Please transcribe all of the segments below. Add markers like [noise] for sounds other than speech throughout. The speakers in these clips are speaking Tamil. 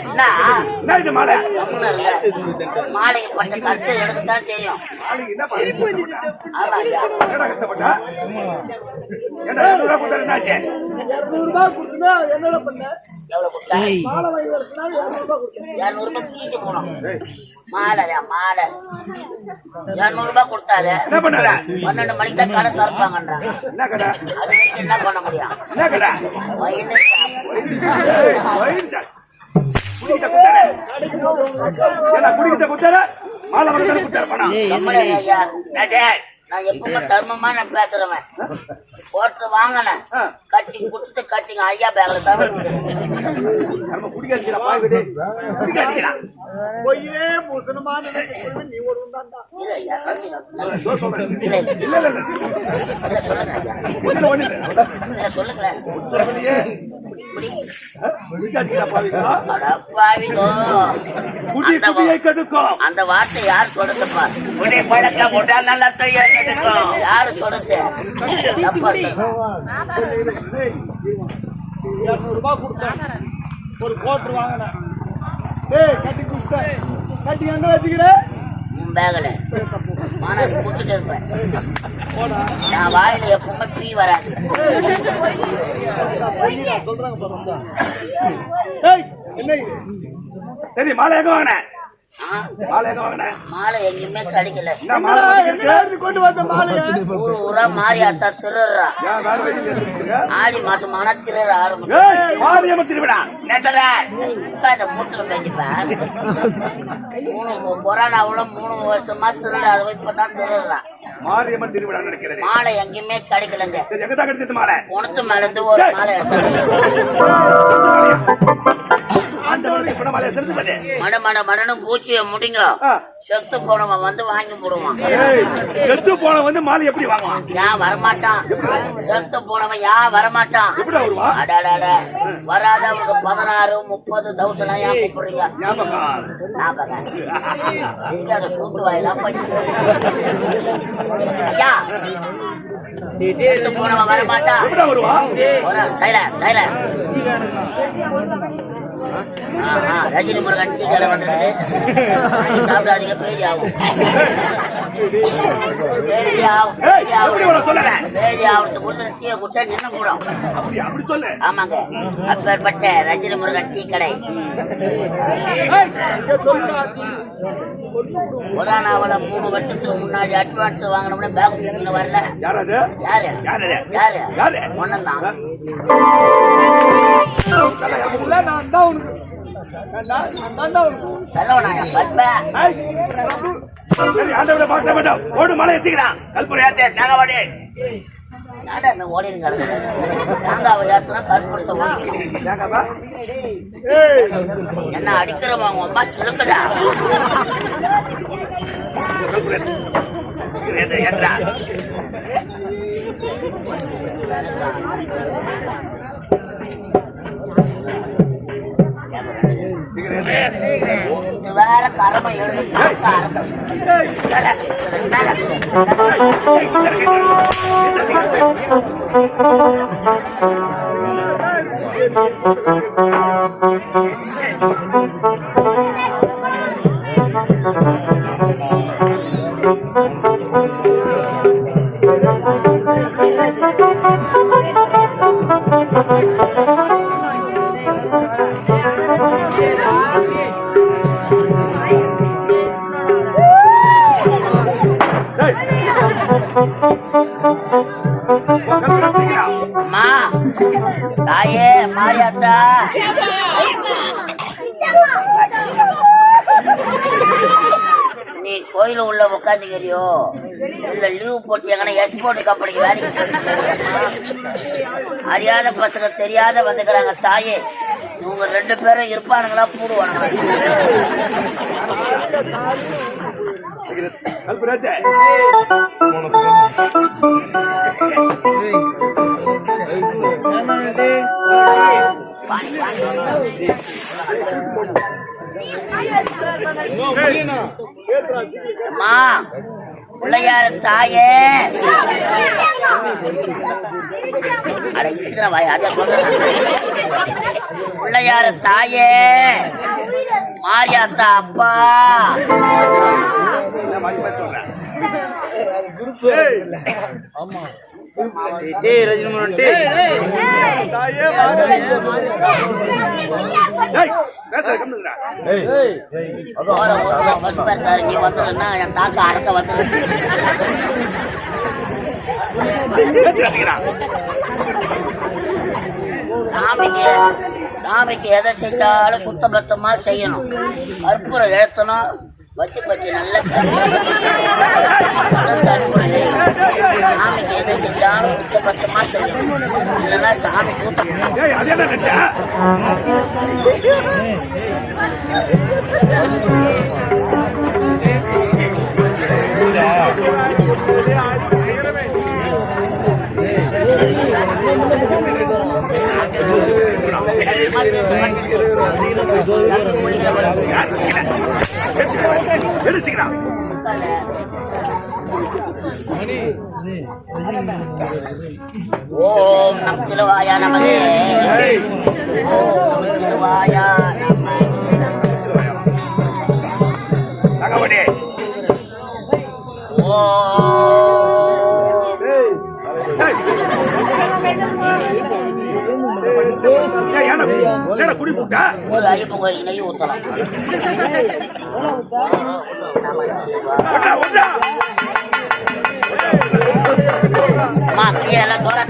என்ன என்ன இது மாலை. மாலைக்கு பட்ட கஷ்டம் எனக்கு தான் தெரியும் என்ன. என்னடா கஷ்டப்பட்டா? ஏன்டா இருநூறு ரூபா கொடுத்தா என்னாச்சு? எவ்வளவு கொடுத்தா இருநூறு ரூபாய் தூக்கிட்டு போனோம் மாலையா மாலை இருநூறு ரூபாய் கொடுத்தாரு என்ன பண்ணல? பன்னெண்டு மணிக்கு தான் கடை திறப்பாங்கன்றாங்க என்ன கடை? அது வரைக்கும் என்ன பண்ண முடியும் குடிக்கிட்ட குத்தாரு. மாலை குத்தாரு பணம். நான் எப்பவுமே தர்மமா நான் பேசுறவன். போட்டு வாங்கினேன் ஆ. கட்டிங் கொடுத்துட்டு கட்டிங் ஐயா பேங்க்ல தான் அந்த வார்த்தை யார் சொல்றதுப்பா குடி பழக்கம் உடல் நலத்தை ஏற்படுத்தும் யாரு. ரூபாய் கொடுத்தேன் ஒரு கோட்டர் வாங்கினேன் ஏய் கட்டி கொடுத்தேன் கட்டி எங்க வச்சுக்கிற? உன் பேகல மாநாடு குடிச்சிட்டு இருப்பேன் நான் வாயில எப்பவுமே பீ வராது. ஏய் என்ன சரி மாலை எங்க வாங்கின? ஆ, மாலை எங்கேயுமே கிடைக்கல. கொண்டு வந்த மாலைய? ஊரு ஊரா மாறி வழியில இருக்குங்க? ஆடி மாசம் ஆனா திருட ஆரம்பிச்சு. நேச்சல உட்காந்த மூட்டில் மேய்ச்சிப்பேன் மூணு கொரோனாவுல மூணு வருஷமா திருடாத இப்பதான் திருடுறான் மாரியம்மன் திருவிழா நடக்கிறது மாலை எங்கேயுமே கிடைக்கலங்க. எங்க தான் கிடைச்சது மாலை? உனத்து மேல இருந்து ஒரு மாலை எடுத்து [laughs] மாலை செலுத்துவது மட பூச்சியை முடிங்க. செத்து போனவன் வந்து வாங்கி போடுவான். செத்து போன வந்து மாலை எப்படி வாங்குவான்? ஏன் வரமாட்டான்? செத்து போனவன் ஏன் வரமாட்டான்? அடாடாட. பதினாறு முப்பது தௌசண்ட் ஏன் கூப்பிடுறீங்க ஞாபகம். சூத்து வாயெல்லாம் ஐயா செத்து போனவன் வரமாட்டான். ரஜினி முருகன் டீ கடை வந்துடுது வாங்கி சாப்பிடாதீங்க பேஜி ஆகும். பேஜி ஆகும் பேஜி ஆகுறது கொடுத்து டீயை குடிச்சா நின்று கூடும். அப்படி அப்படி சொல்லு. ஆமாங்க. அப்பேற்பட்ட ரஜினி முருகன் டீ கடை. கொரோனாவில் மூணு வருஷத்துக்கு முன்னாடி அட்வான்ஸ் வாங்கினோம்னா பேங்க் புக்கிங் வரல. யாரு? யாரு? யாரு? நான் தான் நான் தான் உனக்கு செலவனாயா பற்பேன் ஓடு மலை வச்சுக்கிறான் கல்புரியாத்தே நாகவாடி நாடா இந்த ஓடின்னு கிடக்குது தேங்காவை ஏற்றுனா கற்பூரத்தை என்ன அடிக்கிறவன் உங்க அம்மா சிறுக்கடா கரமை மாரியாத்தா நீ கோயில உள்ள உட்காந்துக்கிறியோ இல்ல லீவ் போட்டு எங்கன்னா எக்ஸ்போர்ட் கம்பெனிக்கு வேலைக்கு போயிருக்கியா? அறியாத பசங்க தெரியாத வந்துக்கிறாங்க தாயே. இவங்க ரெண்டு பேரும் இருப்பானுங்களா பூடுவானுங்களா? அம்மா பிள்ளையார் தாயே. அட இருக்கிற வாய் பிள்ளையார தாயே. மாரியாத்தா அப்பா. பஸ் நீ வந்துடுன்னா என் தாக்க அடக்க வந்துடு சாமிக்கு சாமிக்கு எதை செஞ்சாலும் சுத்தபத்தமா செய்யணும். கற்பூரம் எழுத்தணும். வச்சு பற்றி நல்ல எரியணும். சாமிக்கு எதை செஞ்சாலும் சுத்த பத்தமா செய்யணும். இல்லைன்னா சாமி சூத்தம் ஏய், எடுத்துக்கிறான். ஓம் நம் சிலுவாயா நமதே ஓம் சிலுவாயா தங்கமணி. ஓம். ஏய். ஏய், ஏன்டா குடி போட்டா? ஐயப்பன் கோயில் நெய் ஊத்தலாம் சோறா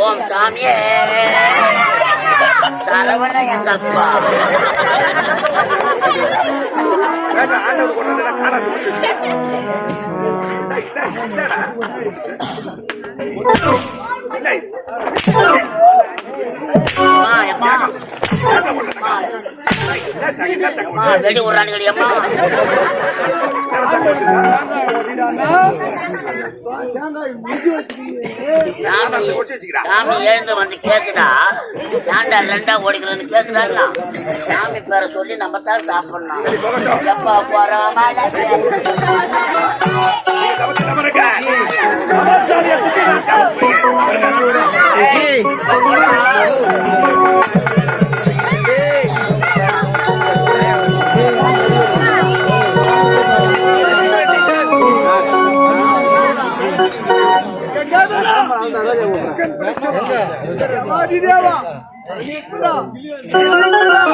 ஓம் சாமியே சரவண எங்க அப்பா ஏன்டா வெடி விடுறானுங்கடி அம்மா. சாமி சாமி எழுந்து வந்து கேக்குதா? ஏன்டா ரெண்டா ஓடிக்கிறேன்னு கேக்குதாங்களா? சாமி பேரை சொல்லி நம்ம தான் சாப்பிடணும். எப்பா போறோம் Hadi devam. 40 lira. 40 lira.